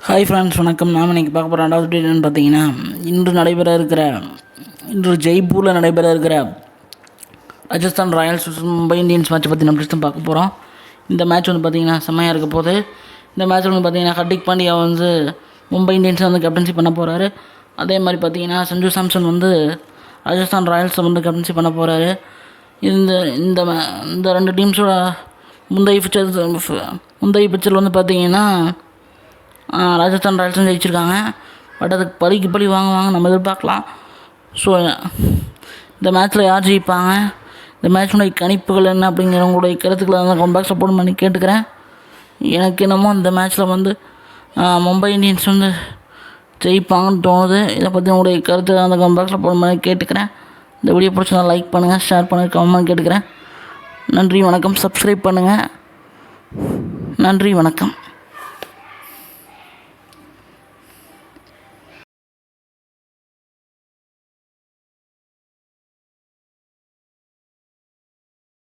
Hi friends வணக்கம். நாம் இன்றைக்கி பார்க்க போகிற ரெண்டாவது டேட் பார்த்தீங்கன்னா இன்று நடைபெற இருக்கிற இன்று ஜெய்ப்பூரில் நடைபெற இருக்கிற Rajasthan Royals Mumbai Indians match பற்றி நம்ம தான் பார்க்க போகிறோம் இந்த மேட்ச் வந்து பார்த்திங்கன்னா செம்மையாக இருக்க போது இந்த மேட்ச் வந்து பார்த்திங்கன்னா ஹர்திக் பாண்டியா வந்து மும்பை இந்தியன்ஸை வந்து கேப்டன்சி பண்ண போகிறாரு அதே மாதிரி பார்த்திங்கன்னா சஞ்சு சாம்சன் வந்து ராஜஸ்தான் ராயல்ஸை வந்து கேப்டன்சி பண்ண போகிறாரு இந்த இந்த இந்த ரெண்டு டீம்ஸோட முந்தைய பிக்சர் முந்தைய பிக்சர் வந்து பார்த்திங்கன்னா ராஜஸ்தான் ராயல்ஸும் ஜெயிச்சிருக்காங்க. பட் அதுக்கு பழிக்கு பழி வாங்குவாங்க நம்ம எதிர்பார்க்கலாம். ஸோ இந்த மேட்ச்சில் யார் ஜெயிப்பாங்க? இந்த மேட்சுடைய கணிப்புகள் என்ன அப்படிங்கிற உங்களுடைய கருத்துக்களை வந்து கம்பேக் சப்போர்ட் பண்ணி கேட்டுக்கிறேன். எனக்கு என்னமோ இந்த மேட்ச்சில் வந்து மும்பை இந்தியன்ஸ் வந்து ஜெயிப்பாங்கன்னு தோணுது. இதை பற்றி உங்களுடைய கருத்து அந்த கம்பேக் சப்போர்ட் பண்ணி கேட்டுக்கிறேன். இந்த வீடியோ பிடிச்சா லைக் பண்ணுங்கள் ஷேர் பண்ணுங்கள் கமெண்ட் கேட்டுக்கிறேன். நன்றி வணக்கம். சப்ஸ்கிரைப் பண்ணுங்கள் நன்றி வணக்கம்.